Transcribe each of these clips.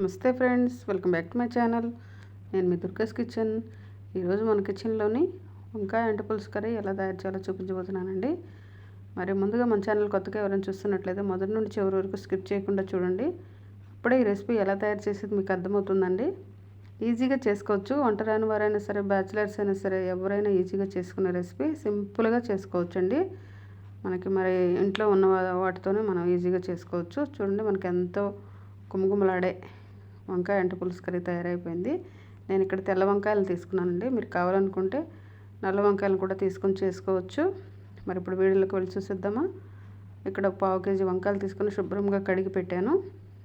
నమస్తే friends welcome back to my channel. నేను మీ దుర్గాస్ కిచెన్. ఈరోజు మన కిచెన్లోని వంకాయ ఎంట పులుసు కర్రీ ఎలా తయారు చేయాలో చూపించబోతున్నానండి. మరి ముందుగా మన ఛానల్ కొత్తగా ఎవరైనా చూస్తున్నట్లయితే మొదటి నుండి చివరి వరకు స్కిప్ చేయకుండా చూడండి. అప్పుడే ఈ రెసిపీ ఎలా తయారు చేసేది మీకు అర్థమవుతుందండి. ఈజీగా చేసుకోవచ్చు. వంట రాని వారైనా సరే బ్యాచిలర్స్ అయినా సరే ఎవరైనా ఈజీగా చేసుకునే రెసిపీ సింపుల్గా చేసుకోవచ్చు అండి మనకి మరి ఇంట్లో ఉన్న వాటితోనే మనం ఈజీగా చేసుకోవచ్చు. చూడండి మనకి ఎంతో కుమకుమలాడే వంకాయ అంటు పులుసు కర్రీ తయారైపోయింది. నేను ఇక్కడ తెల్ల వంకాయలు తీసుకున్నానండి. మీరు కావాలనుకుంటే నల్ల వంకాయలు కూడా తీసుకొని చేసుకోవచ్చు. మరి ఇప్పుడు వీడియోలోకి వెళ్ళి చూసేద్దామా? ఇక్కడ పావు కేజీ వంకాయలు తీసుకొని శుభ్రంగా కడిగి పెట్టాను.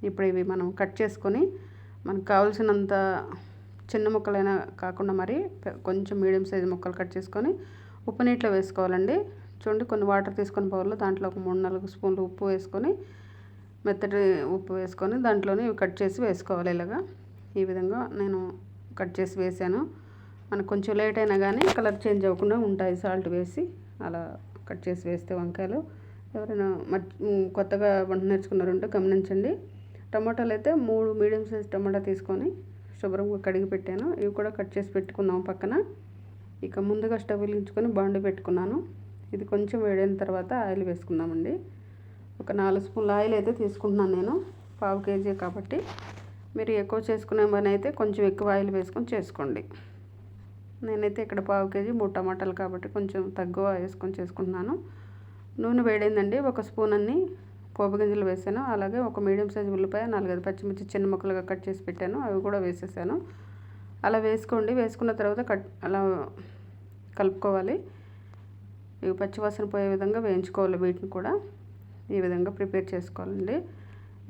ఇప్పుడు ఇవి మనం కట్ చేసుకొని మనకు కావాల్సినంత చిన్న ముక్కలైనా కాకుండా మరి కొంచెం మీడియం సైజు ముక్కలు కట్ చేసుకొని ఉప్పు నీటిలో వేసుకోవాలండి. చూడండి కొన్ని వాటర్ తీసుకొని పవర్లో దాంట్లో ఒక మూడు నాలుగు స్పూన్లు ఉప్పు వేసుకొని మెత్తటి ఉప్పు వేసుకొని దాంట్లోనే ఇవి కట్ చేసి వేసుకోవాలి ఇలాగా. ఈ విధంగా నేను కట్ చేసి వేసాను. మనకు కొంచెం లేట్ అయినా కానీ కలర్ చేంజ్ అవ్వకుండా ఉంటాయి సాల్ట్ వేసి. అలా కట్ చేసి వేస్తే వంకాయలు. ఎవరైనా కొత్తగా వంట నేర్చుకున్నారంటే గమనించండి. టమాటాలు అయితే మూడు మీడియం సైజ్ టమాటా తీసుకొని శుభ్రంగా కడిగి పెట్టాను. ఇవి కూడా కట్ చేసి పెట్టుకున్నాం పక్కన. ఇక ముందుగా స్టవ్ వెలిగించుకొని బాండి పెట్టుకున్నాను. ఇది కొంచెం వేడైన తర్వాత ఆయిల్ వేసుకుందామండి. ఒక నాలుగు స్పూన్ల ఆయిల్ అయితే తీసుకుంటున్నాను నేను పావు కేజీ కాబట్టి. మీరు ఎక్కువ చేసుకునే పని అయితే కొంచెం ఎక్కువ ఆయిల్ వేసుకొని చేసుకోండి. నేనైతే ఇక్కడ పావు కేజీ మూడు టమాటాలు కాబట్టి కొంచెం తక్కువ వేసుకొని చేసుకుంటున్నాను. నూనె వేడైందండి ఒక స్పూన్ అన్ని పోపు గింజలు వేసాను. అలాగే ఒక మీడియం సైజు ఉల్లిపాయ నాలుగైదు పచ్చిమిర్చి చిన్న ముక్కలుగా కట్ చేసి పెట్టాను అవి కూడా వేసేసాను. అలా వేసుకోండి వేసుకున్న తర్వాత కట్ అలా కలుపుకోవాలి. ఇవి పచ్చివాసన పోయే విధంగా వేయించుకోవాలి వీటిని కూడా. ఈ విధంగా ప్రిపేర్ చేసుకోవాలండి.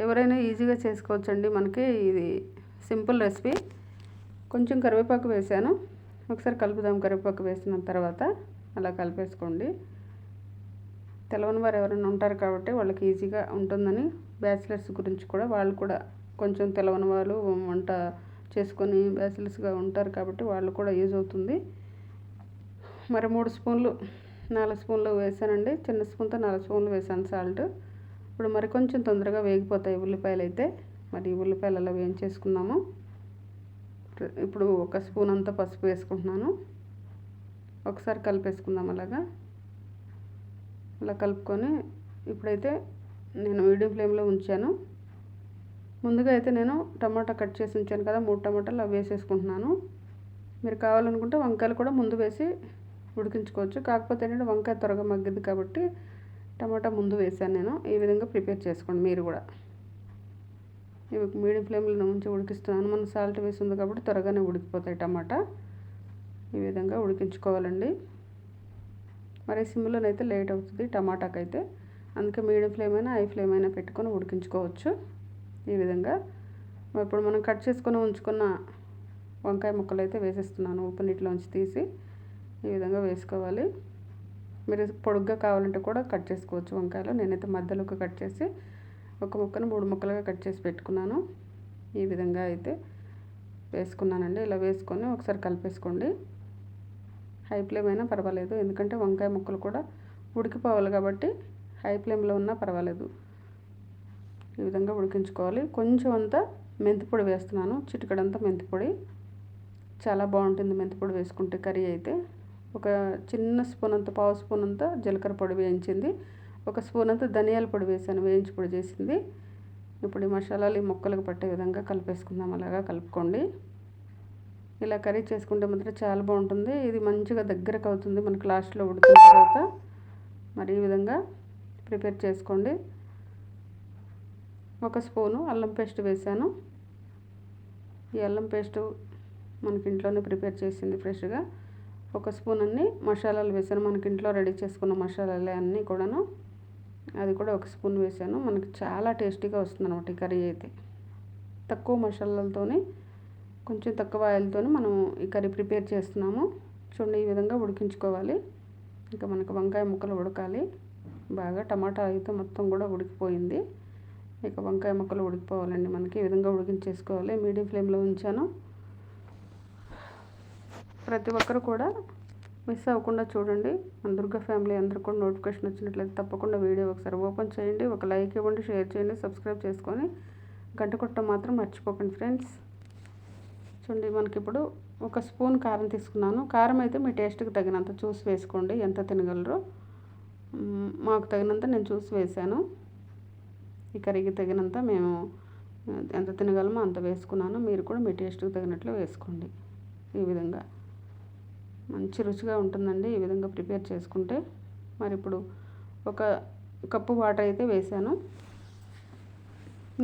ఎవరైనా ఈజీగా చేసుకోవచ్చండి. మనకి ఇది సింపుల్ రెసిపీ. కొంచెం కరివేపాకు వేసాను. ఒకసారి కలుపుదాం. కరివేపాకు వేసిన తర్వాత అలా కలిపేసుకోండి. తెలవని వారు ఎవరైనా ఉంటారు కాబట్టి వాళ్ళకి ఈజీగా ఉంటుందని బ్యాచిలర్స్ గురించి కూడా వాళ్ళు కూడా కొంచెం తెలవని వాళ్ళు వంట చేసుకొని బ్యాచిలర్స్గా ఉంటారు కాబట్టి వాళ్ళు కూడా యూజ్ అవుతుంది. మరి మూడు స్పూన్లు నాలుగు స్పూన్లు వేసానండి. చిన్న స్పూన్తో నాలుగు స్పూన్లు వేసాను సాల్ట్. ఇప్పుడు మరి కొంచెం తొందరగా వేగిపోతాయి ఉల్లిపాయలు అయితే. మరి ఉల్లిపాయలు అలా వేయించేసుకున్నాము. ఇప్పుడు ఒక స్పూన్ అంతా పసుపు వేసుకుంటున్నాను. ఒకసారి కలిపేసుకుందాం అలాగా. అలా కలుపుకొని ఇప్పుడైతే నేను మీడియం ఫ్లేమ్లో ఉంచాను. ముందుగా అయితే నేను టమాటా కట్ చేసి ఉంచాను కదా మూడు టమాటాలు అవి వేసేసుకుంటున్నాను. మీరు కావాలనుకుంటే వంకాయలు కూడా ముందు వేసి ఉడికించుకోవచ్చు. కాకపోతే ఏంటంటే వంకాయ త్వరగా మగ్గింది కాబట్టి టమాటా ముందు వేసాను నేను. ఈ విధంగా ప్రిపేర్ చేసుకోండి మీరు కూడా. ఇవి మీడియం ఫ్లేమ్లో ఉంచి ఉడికిస్తున్నాను. మనం సాల్ట్ వేసి ఉంది కాబట్టి త్వరగానే ఉడికిపోతాయి టమాటా. ఈ విధంగా ఉడికించుకోవాలండి. మరి సిమ్లోనైతే లేట్ అవుతుంది టమాటాకైతే. అందుకే మీడియం ఫ్లేమ్ అయినా హై ఫ్లేమ్ అయినా పెట్టుకొని ఉడికించుకోవచ్చు. ఈ విధంగా. ఇప్పుడు మనం కట్ చేసుకొని ఉంచుకున్న వంకాయ ముక్కలు అయితే వేసేస్తున్నాను. ఉప్పు నీటిలోంచి తీసి. ఈ విధంగా వేసుకోవాలి. మీరు పొడుగ్గా కావాలంటే కూడా కట్ చేసుకోవచ్చు వంకాయలు. నేనైతే మధ్యలోకి కట్ చేసి ఒక ముక్కను మూడు ముక్కలుగా కట్ చేసి పెట్టుకున్నాను. ఈ విధంగా అయితే వేసుకున్నానండి. ఇలా వేసుకొని ఒకసారి కలిపేసుకోండి. హై ఫ్లేమ్ అయినా పర్వాలేదు. ఎందుకంటే వంకాయ ముక్కలు కూడా ఉడికిపోవాలి కాబట్టి హై ఫ్లేమ్లో ఉన్నా పర్వాలేదు. ఈ విధంగా ఉడికించుకోవాలి. కొంచెం అంతా మెంతిపొడి వేస్తున్నాను. చిటికడంతా మెంతిపొడి చాలా బాగుంటుంది మెంతిపొడి వేసుకుంటే కర్రీ అయితే. ఒక చిన్న స్పూన్ అంత పావు స్పూన్ అంత జీలకర్ర పొడి వేయించింది. ఒక స్పూన్ అంత ధనియాల పొడి వేసాను వేయించి పొడి చేసింది. ఇప్పుడు ఈ మసాలాలు ఈ మొక్కలకు పట్టే విధంగా కలిపేసుకుందాం అలాగా కలుపుకోండి. ఇలా కర్రీ చేసుకుంటే మాత్రం చాలా బాగుంటుంది. ఇది మంచిగా దగ్గరకు అవుతుంది మనకు లాస్ట్లో ఉడికిన తర్వాత. మరి ఈ విధంగా ప్రిపేర్ చేసుకోండి. ఒక స్పూను అల్లం పేస్ట్ వేసాను. ఈ అల్లం పేస్టు మనకి ఇంట్లోనే ప్రిపేర్ చేసింది ఫ్రెష్గా. ఒక స్పూన్ అన్ని మసాలాలు వేసాను. మనకి ఇంట్లో రెడీ చేసుకున్న మసాలాలు అన్నీ కూడాను. అది కూడా ఒక స్పూన్ వేసాను. మనకి చాలా టేస్టీగా వస్తుంది అనమాట ఈ కర్రీ అయితే. తక్కువ మసాలాలతోని కొంచెం తక్కువ ఆయిల్తో మనం ఈ కర్రీ ప్రిపేర్ చేస్తున్నాము. చూడండి ఈ విధంగా ఉడికించుకోవాలి. ఇంకా మనకు వంకాయ ముక్కలు ఉడకాలి. బాగా టమాటా అయితే మొత్తం కూడా ఉడికిపోయింది. ఇక వంకాయ ముక్కలు ఉడికిపోవాలండి. మనకి ఈ విధంగా ఉడికించేసుకోవాలి. మీడియం ఫ్లేమ్లో ఉంచాను. ప్రతి ఒక్కరు కూడా మిస్ అవ్వకుండా చూడండి. మన దుర్గా ఫ్యామిలీ అందరు కూడా నోటిఫికేషన్ వచ్చినట్లయితే తప్పకుండా వీడియో ఒకసారి ఓపెన్ చేయండి. ఒక లైక్ ఇవ్వండి షేర్ చేయండి సబ్స్క్రైబ్ చేసుకొని గంట కొట్టడం మాత్రం మర్చిపోకండి ఫ్రెండ్స్. చూడండి మనకి ఇప్పుడు ఒక స్పూన్ కారం తీసుకున్నాను. కారం అయితే మీ టేస్ట్కి తగినంత చూసి వేసుకోండి. ఎంత తినగలరో. మాకు తగినంత నేను చూసి వేసాను. ఈ కర్రీకి తగినంత మేము ఎంత తినగలమో అంత వేసుకున్నాను. మీరు కూడా మీ టేస్ట్కి తగినట్లు వేసుకోండి ఈ విధంగా. మంచి రుచిగా ఉంటుందండి ఈ విధంగా ప్రిపేర్ చేసుకుంటే. మరి ఇప్పుడు ఒక కప్పు వాటర్ అయితే వేసాను.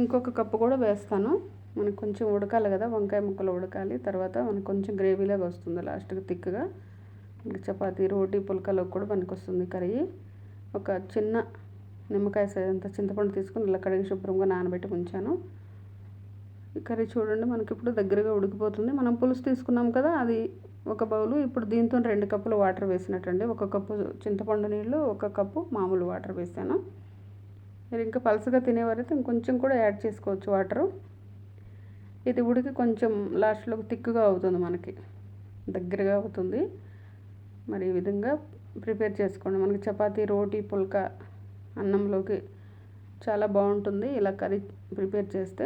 ఇంకొక కప్పు కూడా వేస్తాను. మనకు కొంచెం ఉడకాలి కదా వంకాయ ముక్కలు ఉడకాలి. తర్వాత మనకు కొంచెం గ్రేవీలాగా వస్తుంది లాస్ట్కి థిక్గా. ఇంకా చపాతీ రోటీ పుల్కలో కూడా మనకు వస్తుంది కర్రీ. ఒక చిన్న నిమ్మకాయ అంత చింతపండు తీసుకుని ఇలా కడిగి శుభ్రంగా నానబెట్టి ఉంచాను. ఈ కర్రీ చూడండి మనకి ఇప్పుడు దగ్గరగా ఉడికిపోతుంది. మనం పులుసు తీసుకున్నాం కదా అది ఒక బౌలు ఇప్పుడు దీంతో రెండు కప్పులు వాటర్ వేసినట్టండి. ఒక కప్పు చింతపండు నీళ్ళు ఒక కప్పు మామూలు వాటర్ వేసాను. మీరు ఇంకా పలసగా తినేవారైతే ఇంకొంచెం కూడా యాడ్ చేసుకోవచ్చు వాటరు. ఇది ఉడికి కొంచెం లాస్ట్లో థిక్గా అవుతుంది మనకి దగ్గరగా అవుతుంది. మరి ఈ విధంగా ప్రిపేర్ చేసుకోండి. మనకి చపాతీ రోటీ పుల్క అన్నంలోకి చాలా బాగుంటుంది ఇలా కర్రీ ప్రిపేర్ చేస్తే.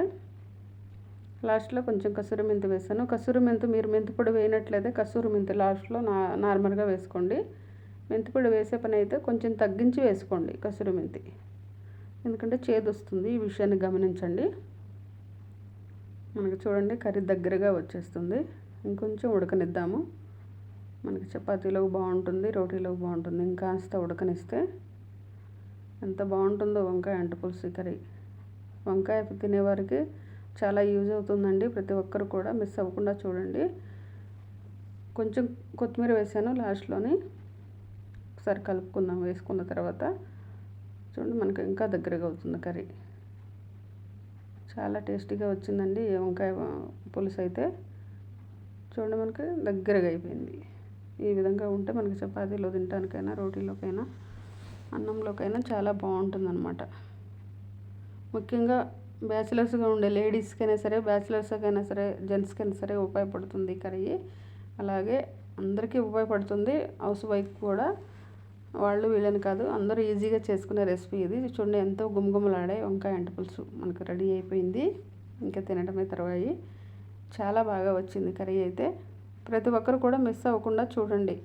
లాస్ట్లో కొంచెం కసూరి మెంతి వేసాను కసూరి మెంతి మీరు మెంతి పొడి వేయనట్లయితే కసూరి మెంతి లాస్ట్లో నా నార్మల్గా వేసుకోండి. మెంతి పొడి వేసే పని అయితే కొంచెం తగ్గించి వేసుకోండి కసూరి మెంతి. ఎందుకంటే చేదు వస్తుంది ఈ విషయాన్ని గమనించండి. మనకు చూడండి కర్రీ దగ్గరగా వచ్చేస్తుంది. ఇంకొంచెం ఉడకనిద్దాము. మనకి చపాతీలోకి బాగుంటుంది రోటీలోకి బాగుంటుంది. ఇంకాస్త ఉడకనిస్తే ఎంత బాగుంటుందో వంకాయ అంట పులుసు కర్రీ. వంకాయ తినేవారికి చాలా యూజ్ అవుతుందండి. ప్రతి ఒక్కరు కూడా మిస్ అవ్వకుండా చూడండి. కొంచెం కొత్తిమీర వేసాను లాస్ట్లోని. ఒకసారి కలుపుకుందాం వేసుకున్న తర్వాత. చూడండి మనకు ఇంకా దగ్గరగా అవుతుంది కర్రీ. చాలా టేస్టీగా వచ్చిందండి ఈ వంకాయ పులుసు అయితే. చూడండి మనకి దగ్గరగా అయిపోయింది. ఈ విధంగా ఉంటే మనకి చపాతీలో తినడానికైనా రోటీలోకైనా అన్నంలోకైనా చాలా బాగుంటుందన్నమాట. ముఖ్యంగా బ్యాచిలర్స్గా ఉండే లేడీస్కైనా సరే బ్యాచిలర్స్కైనా సరే జెంట్స్కైనా సరే ఉపయోగపడుతుంది కర్రీ. అలాగే అందరికీ ఉపయోగపడుతుంది హౌస్ వైఫ్ కూడా. వాళ్ళు వీళ్ళని కాదు అందరూ ఈజీగా చేసుకునే రెసిపీ ఇది. చూడండి ఎంతో గుమగుమలాడే వంకాయ అంట పులుసు మనకు రెడీ అయిపోయింది. ఇంకా తినడమే తర్వాయి. చాలా బాగా వచ్చింది కర్రీ అయితే. ప్రతి ఒక్కరు కూడా మిస్ అవ్వకుండా చూడండి.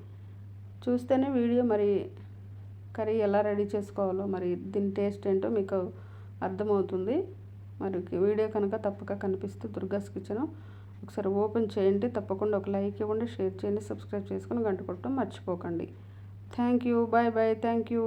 చూస్తేనే వీడియో మరి కర్రీ ఎలా రెడీ చేసుకోవాలో మరి దీని టేస్ట్ ఏంటో మీకు అర్థమవుతుంది. మరి వీడియో కనుక తప్పక కనిపిస్తూ దుర్గాస్ కిచెన్ ఒకసారి ఓపెన్ చేయండి. తప్పకుండా ఒక లైక్ ఇవ్వండి షేర్ చేయండి సబ్స్క్రైబ్ చేసుకొని గంట కొట్టడం మర్చిపోకండి. Thank you bye bye thank you.